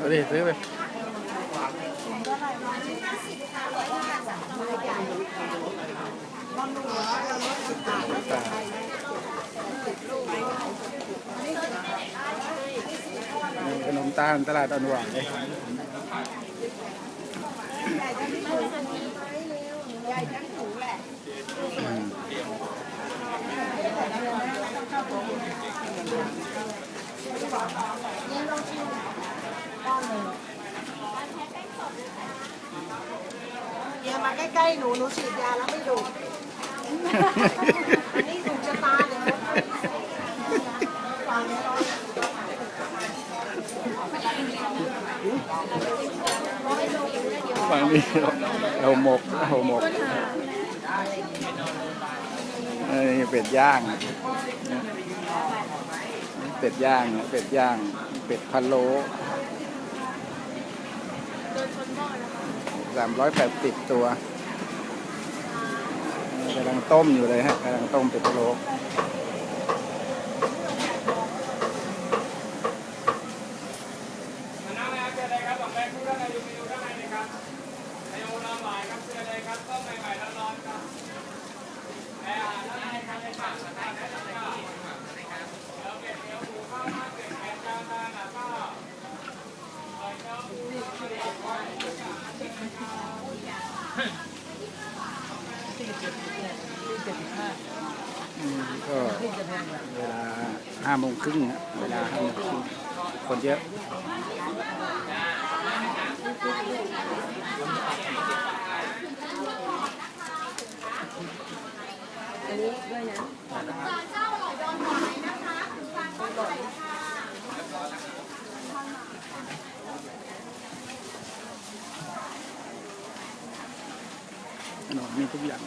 เอาดิซื้อไปขนมตาลตลาดตอนหวานเลยใหญ่ทั้งถุงแหละ มเดี๋ยวมาใกล้ๆหนูหนูฉีดยาแล้วไม่ดุอันนี้ถูกชะตาเดี๋ยวฟังแล้วฝั่งนี้เอาหมกเอาหมกเอ้ยเป็ดย่างนะเป็ดย่างนะเป็ดย่าง เป็ดพะโล้ สามร้อยแปดสิบตัวกำลังต้มอยู่เลยฮะกำลังต้มเป็ดพะโล้ อืมก็เวลาห้าโมงครึ่งฮะเวลาห้าโมงครึ่งคนเยอะอันนี้ด้วยนะ มมีทุกอย่าง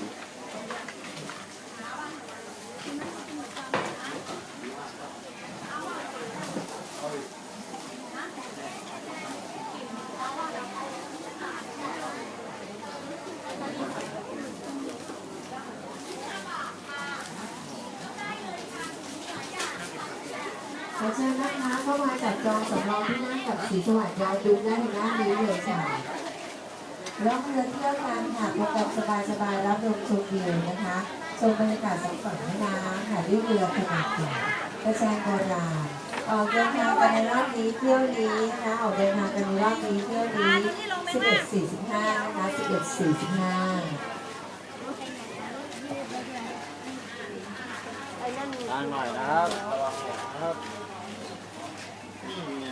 ขอเชิญนะคะเข้ามาจับจองสำรองที่นั่งกับสีสวัสดิ์ยาวดุงได้ทางด้านนี้เลยค่ะ ร่องเรือเที่ยวกันค่ะพบกับสบายๆรับลมชมวิวนะคะชมบรรยากาศสองฝั่งแม่น้ำค่ะด้วยเรือขนาดใหญ่กระแซงโบราณออกเดินทางกันในรอบนี้เที่ยวนี้นะคะออกเดินทางกันในรอบนี้เที่ยวนี้ 11.45นะคะ11.45ทางหน่อยนะครับครับนี่ไง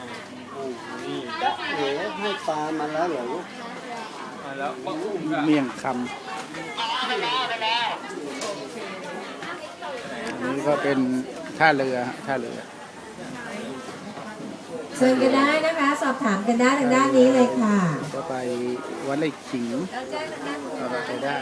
โอ้โหนี่จ๊ะเอ๋ให้ปลามันแล้วเหรอ เมี่ยงคำอันนี้ก็เป็นท่าเรือฮะท่าเรือ เชิญกันได้นะคะ สอบถามกันได้ทางด้านนี้เลยค่ะ ก็ไปวัดไร่ขิงก็ไปได้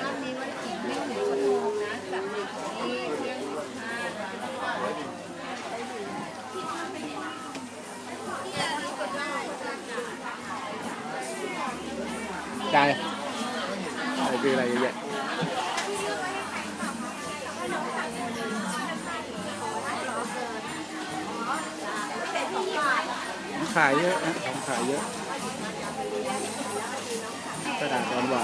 จายอะไรคืออะไรเยอะแยะขายเยอะนะของขายเยอะตลาษตอนหว